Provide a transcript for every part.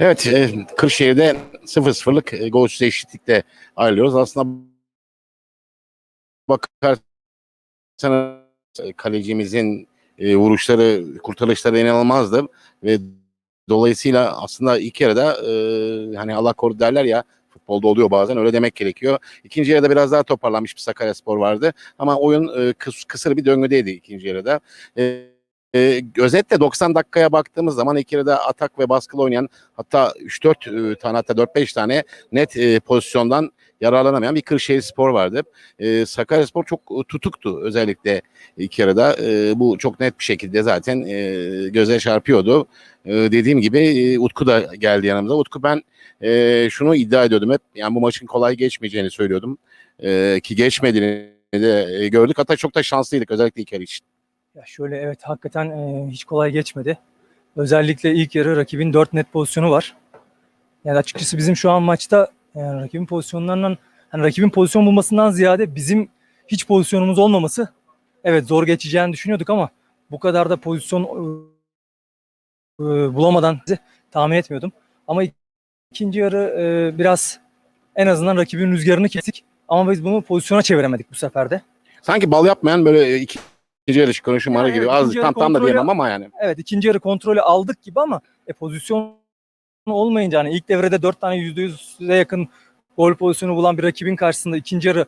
Evet, e, Kırşehir'de 0-0'lık e, golsüz eşitlikte ayrılıyoruz. Aslında bakarsanız e, kalecimizin e, vuruşları, kurtarışları inanılmazdı ve dolayısıyla aslında ilk yarıda e, hani Allah korudu derler ya futbolda oluyor bazen öyle demek gerekiyor. İkinci yarıda biraz daha toparlanmış bir Sakaryaspor vardı ama oyun e, kıs- kısır bir döngüdeydi ikinci yarıda. E, e, özetle 90 dakikaya baktığımız zaman ilk yarıda atak ve baskılı oynayan hatta 3-4 e, tane hatta 4-5 tane net e, pozisyondan yararlanamayan bir Kırşehir Spor vardı. E, Sakaryaspor çok e, tutuktu özellikle ilk yarıda. E, bu çok net bir şekilde zaten e, göze çarpıyordu. E, dediğim gibi e, Utku da geldi yanımıza. Utku ben e, şunu iddia ediyordum hep. Yani bu maçın kolay geçmeyeceğini söylüyordum. E, ki geçmediğini de e, gördük. Hatta çok da şanslıydık özellikle ilk yarı için. Ya şöyle evet hakikaten e, hiç kolay geçmedi. Özellikle ilk yarı rakibin 4 net pozisyonu var. Yani açıkçası bizim şu an maçta yani rakibin pozisyonlarından hani rakibin pozisyon bulmasından ziyade bizim hiç pozisyonumuz olmaması evet zor geçeceğini düşünüyorduk ama bu kadar da pozisyon e, bulamadan tahmin etmiyordum. Ama ikinci yarı e, biraz en azından rakibin rüzgarını kestik. Ama biz bunu pozisyona çeviremedik bu sefer de. Sanki bal yapmayan böyle iki ikinci yarı konuşmaları Yani gibi. evet, Az tam tam da diyemem ama yani. Evet ikinci yarı kontrolü aldık gibi ama e, pozisyon olmayınca hani ilk devrede 4 tane %100'e yakın gol pozisyonu bulan bir rakibin karşısında ikinci yarı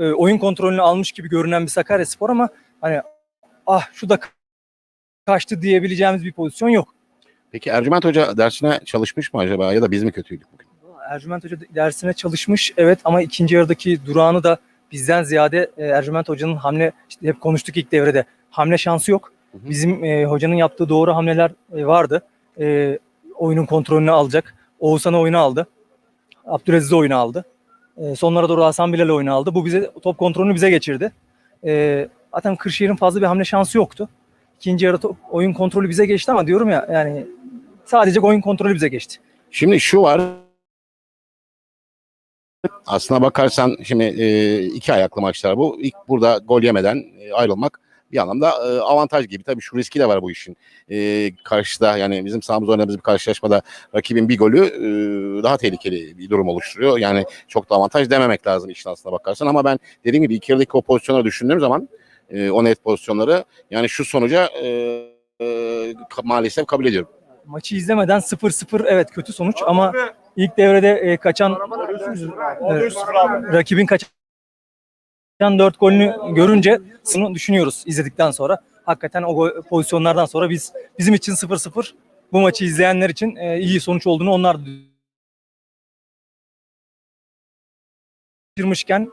e, oyun kontrolünü almış gibi görünen bir Sakaryaspor ama hani ah şu da kaçtı diyebileceğimiz bir pozisyon yok. Peki Ercüment Hoca dersine çalışmış mı acaba ya da biz mi kötüydük bugün? Ercüment Hoca dersine çalışmış evet ama ikinci yarıdaki durağını da bizden ziyade e, Ercüment Hoca'nın hamle işte hep konuştuk ilk devrede hamle şansı yok. Hı hı. Bizim e, hocanın yaptığı doğru hamleler e, vardı. E, oyunun kontrolünü alacak. Oğuzhan'ı oyuna aldı. Abdülaziz'i oyuna aldı. E, sonlara doğru Hasan Bilal oyuna aldı. Bu bize top kontrolünü bize geçirdi. E, zaten Kırşehir'in fazla bir hamle şansı yoktu. İkinci yarı top- oyun kontrolü bize geçti ama diyorum ya yani sadece oyun kontrolü bize geçti. Şimdi şu var. Aslına bakarsan şimdi e, iki ayaklı maçlar bu. İlk burada gol yemeden e, ayrılmak bir anlamda e, avantaj gibi. Tabii şu riski de var bu işin. E, karşıda yani bizim sahamızda oynadığımız bir karşılaşmada rakibin bir golü e, daha tehlikeli bir durum oluşturuyor. Yani çok da avantaj dememek lazım işin aslına bakarsan. Ama ben dediğim gibi iki yarıdaki o pozisyonları düşündüğüm zaman e, o net pozisyonları yani şu sonuca e, e, maalesef kabul ediyorum. Maçı izlemeden 0-0 evet kötü sonuç ama ilk devrede e, kaçan e, rakibin kaçan 4 golünü görünce bunu düşünüyoruz izledikten sonra. Hakikaten o gol- pozisyonlardan sonra biz bizim için 0-0 bu maçı izleyenler için e, iyi sonuç olduğunu onlar kaçırmışken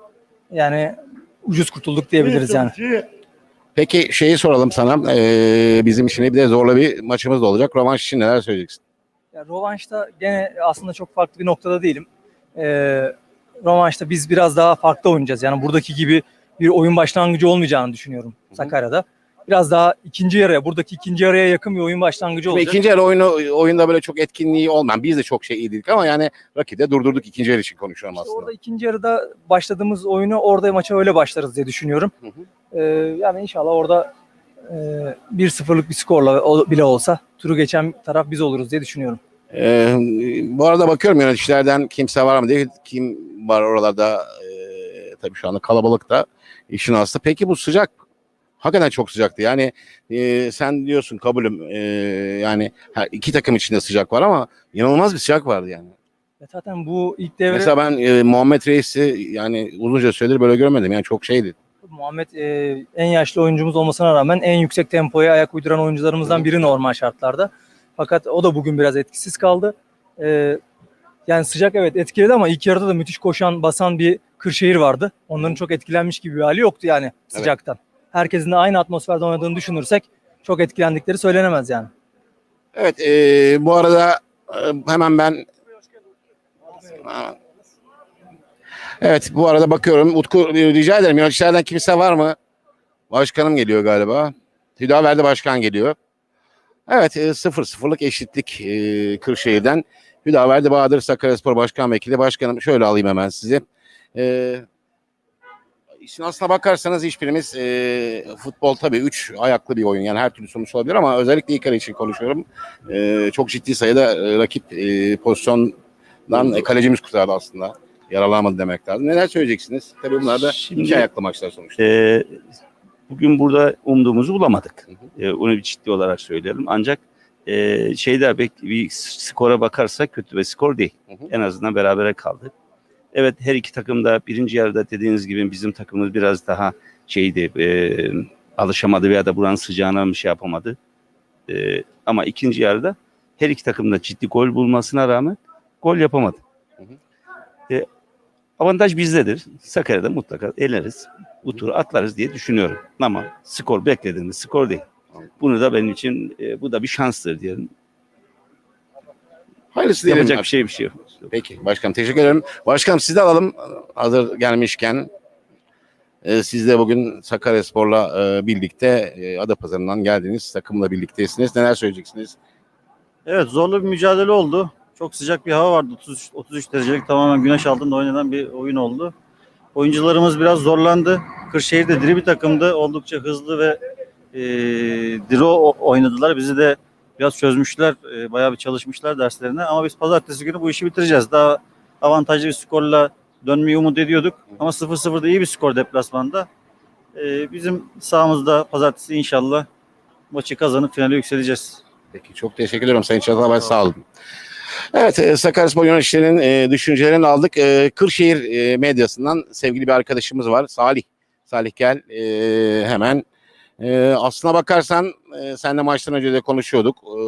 yani ucuz kurtulduk diyebiliriz yani. Peki şeyi soralım sana. Ee, bizim için bir de zorlu bir maçımız da olacak. Rövanş için neler söyleyeceksin? Ya, rovanşta gene aslında çok farklı bir noktada değilim. Ee, rovanşta biz biraz daha farklı oynayacağız. Yani buradaki gibi bir oyun başlangıcı olmayacağını düşünüyorum hı. Sakarya'da. Biraz daha ikinci yarıya, buradaki ikinci yarıya yakın bir oyun başlangıcı Şimdi olacak. ikinci yarı oyunu oyunda böyle çok etkinliği olmayan. Biz de çok şey iyi değildik ama yani rakibi de durdurduk ikinci yarı için konuşuyorum İşte aslında. orada ikinci yarıda başladığımız oyunu orada maça öyle başlarız diye düşünüyorum. Hı hı. Ee, yani inşallah orada e, 1-0'lık bir skorla bile olsa turu geçen taraf biz oluruz diye düşünüyorum. Ee, bu arada bakıyorum yöneticilerden kimse var mı diye. Kim var oralarda? Ee, tabii şu anda kalabalık da işin aslı. Peki bu sıcak hakikaten çok sıcaktı. Yani e, sen diyorsun kabulüm. e, yani her, iki takım içinde sıcak var ama inanılmaz bir sıcak vardı yani. Ve zaten bu ilk devre Mesela ben e, Muhammed Reis'i yani uzunca süredir böyle görmedim. Yani çok şeydi. Muhammed e, en yaşlı oyuncumuz olmasına rağmen en yüksek tempoya ayak uyduran oyuncularımızdan biri normal şartlarda. Fakat o da bugün biraz etkisiz kaldı. E, yani sıcak evet etkiledi ama ilk yarıda da müthiş koşan, basan bir Kırşehir vardı. Onların çok etkilenmiş gibi bir hali yoktu yani sıcaktan. Herkesin de aynı atmosferde oynadığını düşünürsek çok etkilendikleri söylenemez yani. Evet e, bu arada e, hemen ben Evet bu arada bakıyorum. Utku e, rica ederim yöneticilerden kimse var mı? Başkanım geliyor galiba. Hüdaverdi Başkan geliyor. Evet e, 0-0'lık eşitlik e, Kırşehir'den. Hüdaverdi Bahadır Sakaryaspor Başkan Vekili. Başkanım şöyle alayım hemen sizi. E, İşin aslına bakarsanız hiçbirimiz e, futbol tabii üç ayaklı bir oyun. Yani her türlü sonuç olabilir ama özellikle ilk yarı için konuşuyorum. E, çok ciddi sayıda e, rakip e, pozisyondan e, kalecimiz kurtardı aslında. Yaralanmadı demek lazım. Neler söyleyeceksiniz? Tabii bunlar da Şimdi- iki ayaklı maçlar sonuçta. Ee, bugün burada umduğumuzu bulamadık. Hı Ee, onu bir ciddi olarak söyleyelim. Ancak e, şeyde bir skora bakarsak kötü bir skor değil. Hı hı. En azından berabere kaldık. Evet her iki takım da birinci yarıda dediğiniz gibi bizim takımımız biraz daha şeydi e, alışamadı veya da buranın sıcağına bir şey yapamadı. E, ama ikinci yarıda her iki takım da ciddi gol bulmasına rağmen gol yapamadı. Hı E, avantaj bizdedir. Sakarya'da mutlaka eleriz. Bu turu atlarız diye düşünüyorum. Ama skor beklediğimiz skor değil. Bunu da benim için e, bu da bir şanstır diyelim. Hayırlısı diyelim. Yapacak bir şey bir şey yok. Peki başkanım teşekkür ederim. Başkanım sizi de alalım hazır gelmişken. E, siz de bugün Sakaryaspor'la e, birlikte e, Adapazarı'ndan geldiniz. Takımla birliktesiniz. Neler söyleyeceksiniz? Evet zorlu bir mücadele oldu. Çok sıcak bir hava vardı. 33, 33 derecelik tamamen güneş altında oynanan bir oyun oldu. Oyuncularımız biraz zorlandı. Kırşehir de diri bir takımdı. Oldukça hızlı ve e, diri oynadılar. Bizi de biraz çözmüşler. E, bayağı bir çalışmışlar derslerine. Ama biz pazartesi günü bu işi bitireceğiz. Daha avantajlı bir skorla dönmeyi umut ediyorduk. Ama 0-0'da iyi bir skor deplasmanda. E, bizim sahamızda pazartesi inşallah maçı kazanıp finale yükseleceğiz. Peki çok teşekkür ederim Sayın Çatalbay sağ olun. Evet e, Sakaryaspor yöneticilerinin e, düşüncelerini aldık. E, Kırşehir e, medyasından sevgili bir arkadaşımız var Salih. Salih gel e, hemen. E, aslına bakarsan e, seninle maçtan önce de konuşuyorduk. E,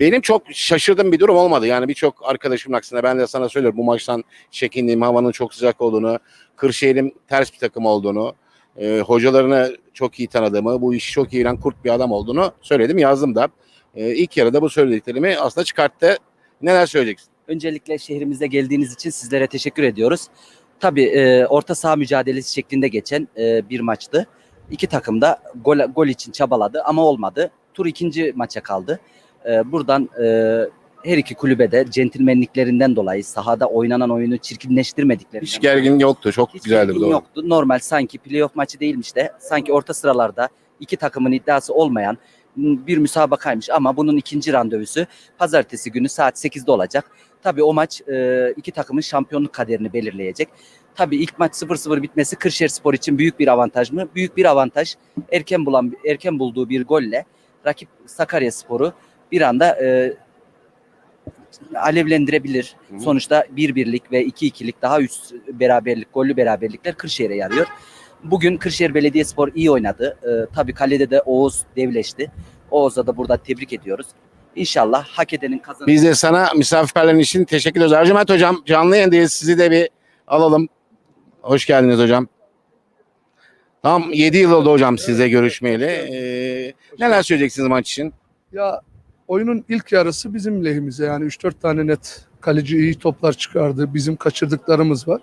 benim çok şaşırdığım bir durum olmadı. Yani birçok arkadaşımın aksine ben de sana söylüyorum bu maçtan çekindiğim havanın çok sıcak olduğunu, Kırşehir'in ters bir takım olduğunu, e, hocalarını çok iyi tanıdığımı, bu işi çok iyi bilen kurt bir adam olduğunu söyledim, yazdım da. E, ilk yarıda bu söylediklerimi aslında çıkarttı. Neler söyleyeceksin? Öncelikle şehrimize geldiğiniz için sizlere teşekkür ediyoruz. Tabii e, orta saha mücadelesi şeklinde geçen e, bir maçtı. İki takım da gol, gol için çabaladı ama olmadı. Tur ikinci maça kaldı. E, buradan e, her iki kulübe de centilmenliklerinden dolayı sahada oynanan oyunu çirkinleştirmediklerinden Hiç gergin yoktu. Çok hiç güzeldi bu doğru. yoktu. Normal sanki playoff maçı değilmiş de sanki orta sıralarda iki takımın iddiası olmayan bir müsabakaymış ama bunun ikinci randevusu pazartesi günü saat 8'de olacak. Tabii o maç e, iki takımın şampiyonluk kaderini belirleyecek. Tabii ilk maç 0-0 bitmesi Kırşehirspor için büyük bir avantaj mı? Büyük bir avantaj. Erken bulan erken bulduğu bir golle rakip Sakaryaspor'u bir anda e, alevlendirebilir. Hı. Sonuçta bir birlik ve iki ikilik daha üst beraberlik, gollü beraberlikler Kırşehir'e yarıyor. Bugün Kırşehir Belediyespor iyi oynadı. Ee, tabii kalede de Oğuz devleşti. Oğuz'a da burada tebrik ediyoruz. İnşallah hak edenin kazanır. Biz de sana misafirperlerin için teşekkür ediyoruz. Ercüment Hocam canlı yayındayız. Sizi de bir alalım. Hoş geldiniz hocam. Tam 7 yıl oldu hocam size görüşmeyeli. Ee, neler söyleyeceksiniz maç için? Ya oyunun ilk yarısı bizim lehimize yani 3-4 tane net kaleci iyi toplar çıkardı. Bizim kaçırdıklarımız var.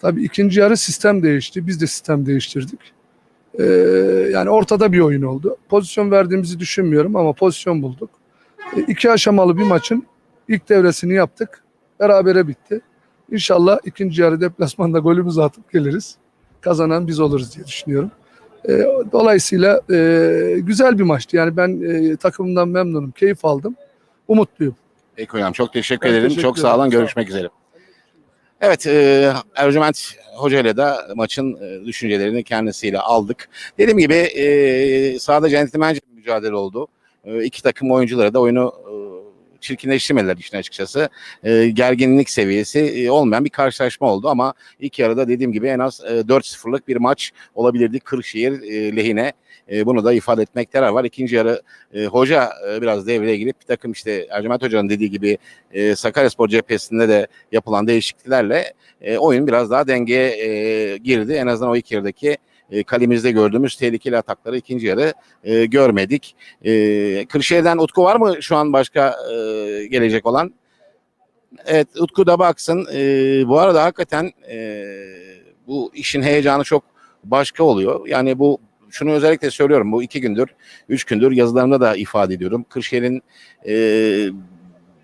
Tabii ikinci yarı sistem değişti. Biz de sistem değiştirdik. Ee, yani ortada bir oyun oldu. Pozisyon verdiğimizi düşünmüyorum ama pozisyon bulduk. E, iki aşamalı bir maçın ilk devresini yaptık. Berabere bitti. İnşallah ikinci yarı deplasmanda golümüzü atıp geliriz. Kazanan biz oluruz diye düşünüyorum. E, dolayısıyla e, güzel bir maçtı. Yani ben e, takımımdan memnunum, keyif aldım. Umutluyum. Peki hocam çok teşekkür Ben ederim. teşekkür çok sağ olun. Görüşmek üzere. Evet e, Ercüment Hoca ile de maçın e, düşüncelerini kendisiyle aldık. Dediğim gibi e, sahada centilmence bir mücadele oldu. E, iki takım oyuncuları da oyunu e, çirkinleştirmediler işin açıkçası. E, gerginlik seviyesi e, olmayan bir karşılaşma oldu ama ilk yarıda dediğim gibi en az e, 4-0'lık bir maç olabilirdi Kırşehir e, lehine. E, bunu da ifade etmekte yarar var. İkinci yarı e, hoca e, biraz devreye girip bir takım işte Ercüment Hoca'nın dediği gibi e, Sakaryaspor cephesinde de yapılan değişikliklerle e, oyun biraz daha dengeye e, girdi. En azından o iki yarıdaki e, kalemizde gördüğümüz tehlikeli atakları ikinci yarı e, görmedik. E, Kırşehir'den Utku var mı şu an başka e, gelecek olan? Evet Utku da baksın. E, bu arada hakikaten e, bu işin heyecanı çok başka oluyor. Yani bu şunu özellikle söylüyorum. Bu iki gündür, üç gündür yazılarımda da ifade ediyorum. Kırşehir'in e,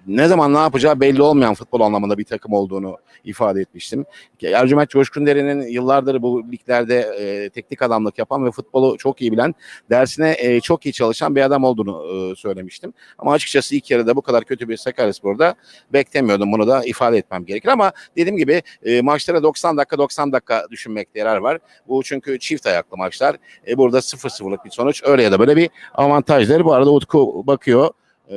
ne zaman ne yapacağı belli olmayan futbol anlamında bir takım olduğunu ifade etmiştim. Ercüment Coşkun Dere'nin yıllardır bu liglerde e, teknik adamlık yapan ve futbolu çok iyi bilen, dersine e, çok iyi çalışan bir adam olduğunu e, söylemiştim. Ama açıkçası ilk yarıda bu kadar kötü bir Sakaryaspor'da beklemiyordum. Bunu da ifade etmem gerekir ama dediğim gibi e, maçlara 90 dakika 90 dakika düşünmekte yarar var. Bu çünkü çift ayaklı maçlar. E, burada 0-0'lık bir sonuç. Öyle ya da böyle bir avantajları. Bu arada Utku bakıyor e,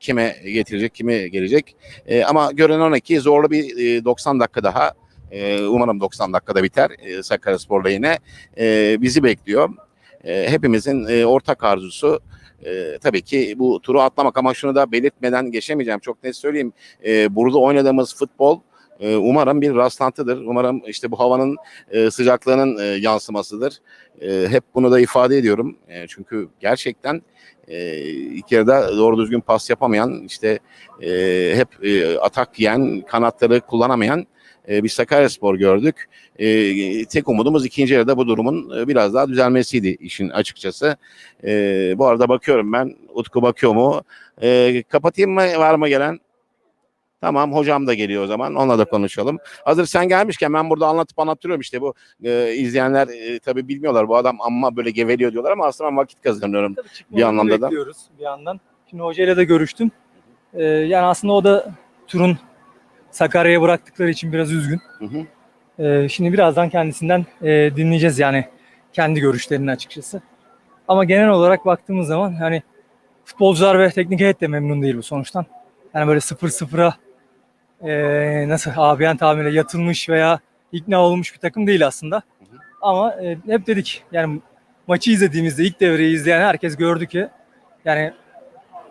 kime getirecek, kime gelecek. E, ama görünen o ki zorlu bir e, 90 dakika daha. E, umarım 90 dakikada biter. E, Sakaryaspor'la yine e, bizi bekliyor. E, hepimizin e, ortak arzusu e, tabii ki bu turu atlamak ama şunu da belirtmeden geçemeyeceğim. Çok net söyleyeyim. E, burada oynadığımız futbol e, umarım bir rastlantıdır. Umarım işte bu havanın e, sıcaklığının e, yansımasıdır. E, hep bunu da ifade ediyorum. E, çünkü gerçekten e, ilk yarıda doğru düzgün pas yapamayan, işte hep atak yiyen, kanatları kullanamayan bir Sakaryaspor gördük. Tek umudumuz ikinci yarıda bu durumun biraz daha düzelmesiydi işin açıkçası. Bu arada bakıyorum ben, Utku bakıyor mu? Kapatayım mı, var mı gelen? Tamam hocam da geliyor o zaman onunla da konuşalım. Hazır sen gelmişken ben burada anlatıp anlattırıyorum işte bu e, izleyenler e, tabii bilmiyorlar bu adam amma böyle geveliyor diyorlar ama aslında ben vakit kazanıyorum. Bir anlamda da. bekliyoruz bir yandan. Şimdi hocayla da görüştüm. Ee, yani aslında o da turun Sakarya'ya bıraktıkları için biraz üzgün. Hı hı. Ee, şimdi birazdan kendisinden e, dinleyeceğiz yani kendi görüşlerini açıkçası. Ama genel olarak baktığımız zaman yani futbolcular ve teknik heyet de memnun değil bu sonuçtan. Yani böyle 0-0'a e, nasıl abiyen tabiriyle yatılmış veya ikna olmuş bir takım değil aslında. Ama e, hep dedik yani maçı izlediğimizde ilk devreyi izleyen herkes gördü ki yani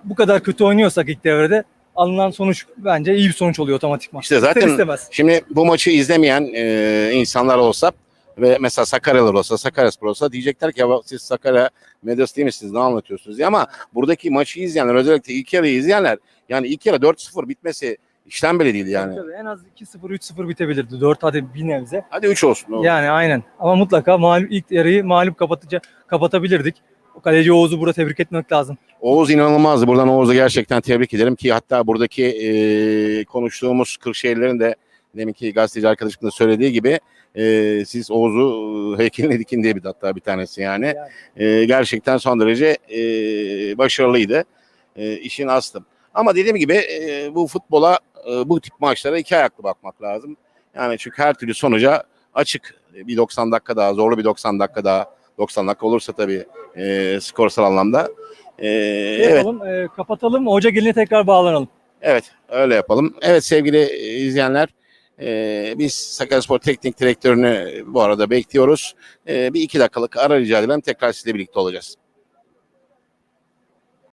bu kadar kötü oynuyorsak ilk devrede alınan sonuç bence iyi bir sonuç oluyor otomatikman. İşte zaten- İster istemez. Şimdi bu maçı izlemeyen e, insanlar olsa ve mesela Sakaryalılar olsa, Sakaryaspor olsa diyecekler ki ya siz Sakarya medyası değil misiniz ne anlatıyorsunuz diye ama buradaki maçı izleyenler özellikle ilk yarıyı izleyenler yani ilk yarı 4-0 bitmesi işten bile değil yani. Tabii, en az 2-0 3-0 bitebilirdi. 4 hadi bir nebze. Hadi 3 olsun. olur. Yani aynen. Ama mutlaka mağlup, ilk yarıyı mağlup kapatıcı kapatabilirdik. O kaleci Oğuz'u burada tebrik etmek lazım. Oğuz inanılmazdı. Buradan Oğuz'u gerçekten tebrik ederim ki hatta buradaki e, konuştuğumuz Kırşehirlerin de deminki gazeteci arkadaşımın da söylediği gibi e, siz Oğuz'u heykeline dikin diye bir hatta bir tanesi yani. E, gerçekten son derece e, başarılıydı. E, işin aslı. Ama dediğim gibi e, bu futbola e, bu tip maçlara iki ayaklı bakmak lazım. Yani çünkü her türlü sonuca açık. E, Bir 90 dakika daha, zorlu bir 90 dakika daha. 90 dakika olursa tabii e, skorsal anlamda. E, Ne evet, yapalım? Ee, kapatalım. Hoca geline tekrar bağlanalım. evet öyle yapalım. Evet sevgili e, izleyenler, e, biz Sakaryaspor Teknik Direktörünü bu arada bekliyoruz. E, bir iki dakikalık ara rica edelim. Tekrar sizle birlikte olacağız.